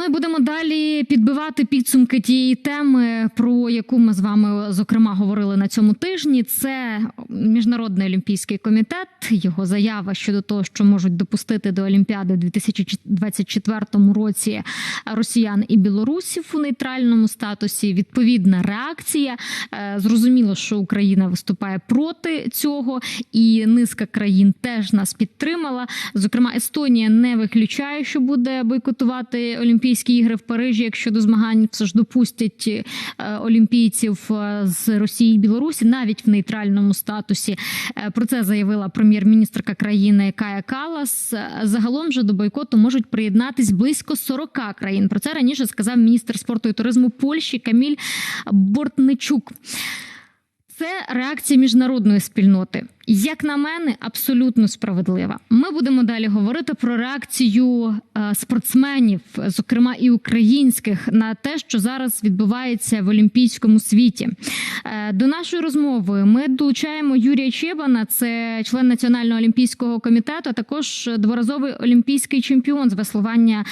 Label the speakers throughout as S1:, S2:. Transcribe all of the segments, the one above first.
S1: Ну і будемо далі підбивати підсумки тієї теми, про яку ми з вами зокрема говорили на цьому тижні. Це міжнародний олімпійський комітет. Його заява щодо того, що можуть допустити до Олімпіади у 2024 році росіян і білорусів у нейтральному статусі. Відповідна реакція. Е, Зрозуміло, що Україна виступає проти цього, і низка країн теж нас підтримала. Зокрема, Естонія не виключає, що буде бойкотувати Олімпійські ігри в Парижі, якщо до змагань все ж допустять е, олімпійців е, з Росії і Білорусі, навіть в нейтральному статусі. Е, Про це заявила прем'єр-міністрка країни Кая Калас. Загалом же до бойкоту можуть приєднатись близько 40 країн. Про це раніше сказав міністр спорту і туризму Польщі Каміль Бортничук. Це реакція міжнародної спільноти. Як на мене, абсолютно справедлива. Ми будемо далі говорити про реакцію е, спортсменів, зокрема і українських, на те, що зараз відбувається в олімпійському світі. Е, До нашої розмови ми долучаємо Юрія Чебана, це член Національного олімпійського комітету, а також дворазовий олімпійський чемпіон з веслування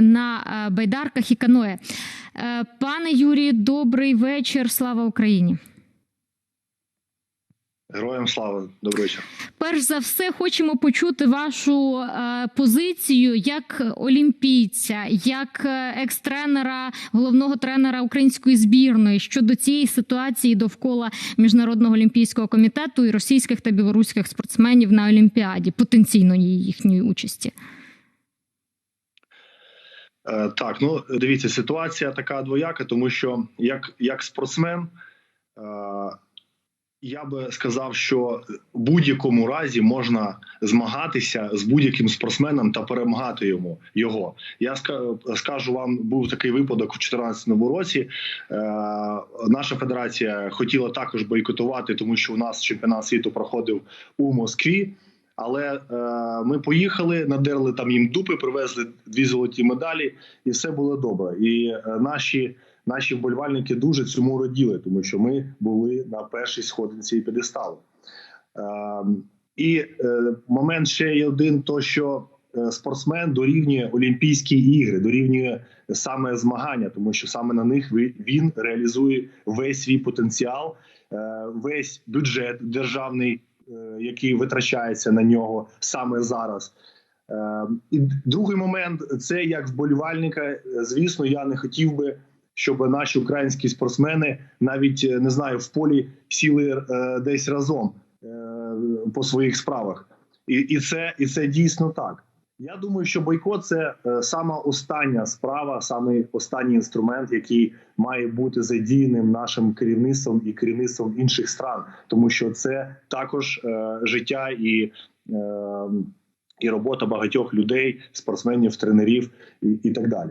S1: на е, байдарках і каное. Пане Юрію, добрий вечір. Слава Україні.
S2: Героям слава, добрий вечір.
S1: Перш за все, хочемо почути вашу е, позицію як олімпійця, як е, екс-тренера, головного тренера української збірної щодо цієї ситуації довкола міжнародного олімпійського комітету і російських та білоруських спортсменів на Олімпіаді, потенційної їхньої участі.
S2: Е, так, ну дивіться, ситуація така двояка, тому що як, як спортсмен, е, я би сказав, що в будь-якому разі можна змагатися з будь-яким спортсменом та перемагати йому його. Я ска- скажу вам, був такий випадок у 2014 році. Е, наша федерація хотіла також бойкотувати, тому що у нас чемпіонат світу проходив у Москві. Але е, ми поїхали, надерли там їм дупи, привезли дві золоті медалі, і все було добре. І е, наші наші вболівальники дуже цьому раділи, тому що ми були на першій сходинці п'єдесталу. Е, і е, момент ще є один: то що е, спортсмен дорівнює Олімпійські ігри, дорівнює саме змагання, тому що саме на них він реалізує весь свій потенціал, е, весь бюджет державний, який витрачається на нього саме зараз. Е, І другий момент це як вболівальника. Звісно, я не хотів би, щоб наші українські спортсмени навіть е, не знаю в полі сіли е, десь разом е, по своїх справах, і, і це і це дійсно так. Я думаю, що бойкот це сама остання справа, саме останній інструмент, який має бути задіяним нашим керівництвом і керівництвом інших стран, тому що це також життя і. І робота багатьох людей, спортсменів, тренерів і, і так далі.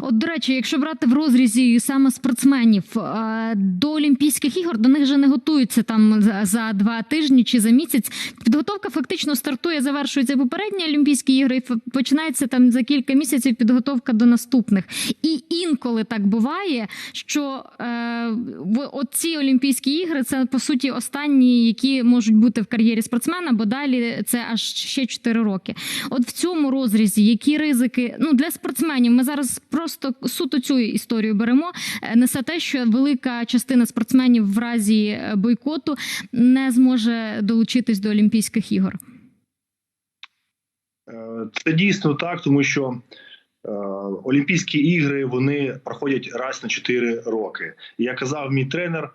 S1: От, до речі, якщо брати в розрізі саме спортсменів е, до Олімпійських ігор, до них же не готуються там за- два тижні чи за місяць. Підготовка фактично стартує, завершується попередні Олімпійські ігри, і починається там за кілька місяців підготовка до наступних. І інколи так буває, що е, оці Олімпійські ігри це по суті останні, які можуть бути в кар'єрі спортсмена, бо далі це аж ще 4 роки. От в цьому розрізі які ризики ну для спортсменів? Ми зараз просто суто цю історію беремо. Е, Несе те, що велика частина спортсменів в разі е, бойкоту не зможе долучитись до Олімпійських ігор.
S2: Е, Це дійсно так, тому що Олімпійські ігри вони проходять раз на 4 роки. Я казав мій тренер,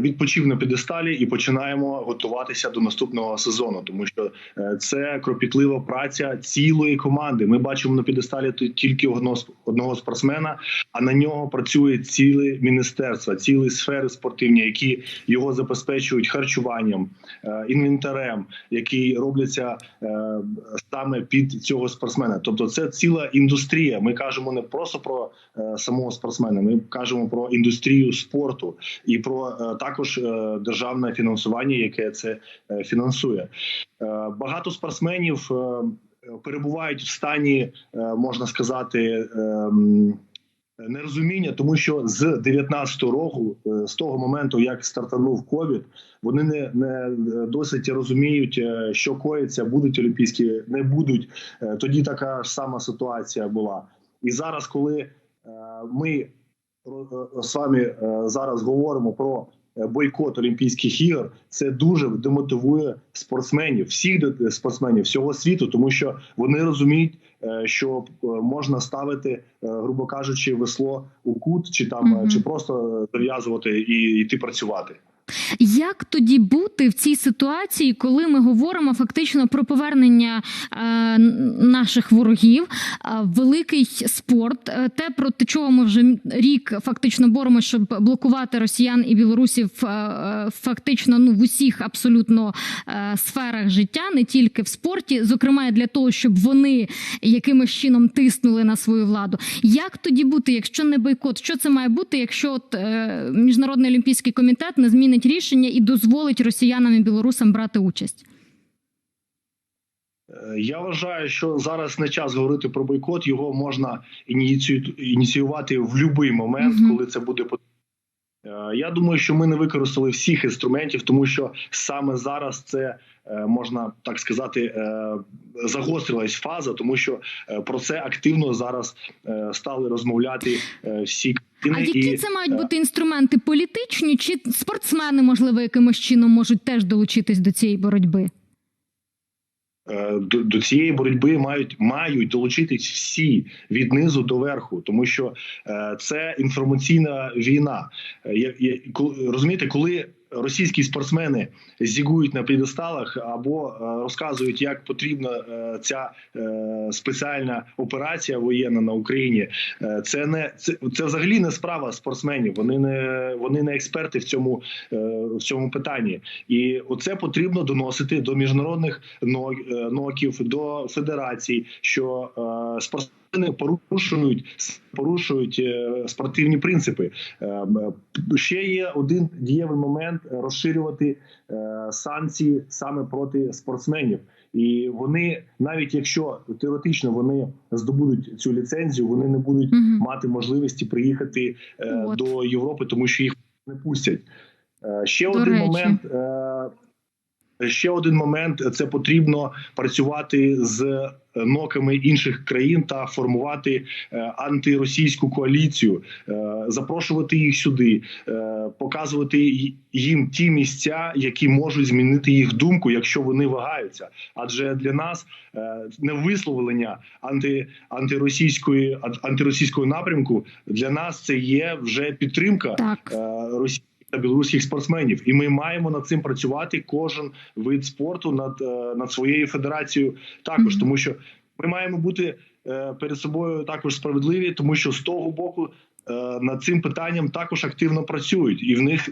S2: відпочив на підесталі і починаємо готуватися до наступного сезону, тому що е, це кропітлива праця цілої команди. Ми бачимо на підесталі т- тільки одного, сп- одного спортсмена, а на нього працює ціле міністерство, цілі сфери спортивні, які його забезпечують харчуванням, е, інвентарем, які робляться е, саме під цього спортсмена. Тобто, це ціла індустрія. Ми кажемо не просто про е, самого спортсмена, ми кажемо про індустрію спорту і про е, також е, державне фінансування, яке це е, фінансує. Е, багато спортсменів е, перебувають в стані, е, можна сказати. ем, Нерозуміння, тому що з 19-го року, е, з того моменту, як стартанув ковід, вони не, не досить розуміють, е, що коїться, будуть олімпійські, не будуть. Е, Тоді така ж сама ситуація була. І зараз, коли е, ми е, з вами е, зараз говоримо про е, бойкот Олімпійських ігор, це дуже демотивує спортсменів, всіх спортсменів всього світу, тому що вони розуміють, що можна ставити, грубо кажучи, весло у кут, чи там
S1: Мгм.
S2: чи просто зав'язувати і йти працювати.
S1: Як тоді бути в цій ситуації, коли ми говоримо фактично про повернення е, наших ворогів, е, великий спорт, е, те проти чого ми вже рік фактично боремося, щоб блокувати росіян і білорусів е, е, фактично ну в усіх абсолютно е, сферах життя, не тільки в спорті, зокрема для того, щоб вони якимось чином тиснули на свою владу. Як тоді бути, якщо не бойкот? Що це має бути, якщо от, е, міжнародний олімпійський комітет не змінить рішення і дозволить росіянам і білорусам брати участь?
S2: Е, Я вважаю, що зараз не час говорити про бойкот. Його можна ініціювати в будь-який момент,
S1: Мгм.
S2: коли це буде потрібно. Е, Я думаю, що ми не використали всіх інструментів, тому що саме зараз це е, можна так сказати загострилась фаза, тому що про це активно зараз стали розмовляти е, всі
S1: А які
S2: і
S1: це мають
S2: е,
S1: бути інструменти політичні, чи спортсмени, можливо, якимось чином можуть теж долучитись до цієї боротьби?
S2: Е, до, до цієї боротьби мають мають долучитись всі від низу до верху, тому що е, це інформаційна війна. Е, коли- розумієте, коли російські спортсмени зігують на підесталах або е, розказують, як потрібна е, ця е, спеціальна операція воєнна на Україні, це не це, це взагалі не справа спортсменів. Вони не вони не експерти в цьому в цьому питанні, і оце потрібно доносити до міжнародних ноків, до федерацій, що спортсмени порушують порушують е, спортивні принципи. Е, Ще є один дієвий момент розширювати е, санкції саме проти спортсменів. І вони, навіть якщо теоретично вони здобудуть цю ліцензію, вони не будуть
S1: угу.
S2: мати можливості приїхати е,
S1: От.
S2: до Європи, тому що їх не пустять. Е, ще
S1: До
S2: один
S1: речі.
S2: момент. Е, Ще один момент це потрібно працювати з ноками інших країн та формувати е, антиросійську коаліцію, е, запрошувати їх сюди, е, показувати їм ті місця, які можуть змінити їх думку, якщо вони вагаються. Адже для нас е, не висловлення анти, антиросійської антиросійського напрямку для нас це є вже підтримка
S1: Так.
S2: Та білоруських спортсменів, і ми маємо над цим працювати. Кожен вид спорту над, е, над своєю федерацією також, тому що ми маємо бути е, перед собою також справедливі, тому що з того боку. е, Над цим питанням також активно працюють, і в них,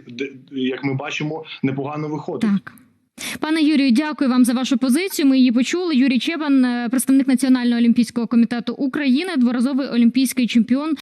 S2: як ми бачимо, непогано виходить.
S1: Так. Пане Юрію, дякую вам за вашу позицію. Ми її почули. Юрій Чебан, представник Національного олімпійського комітету України, дворазовий олімпійський чемпіон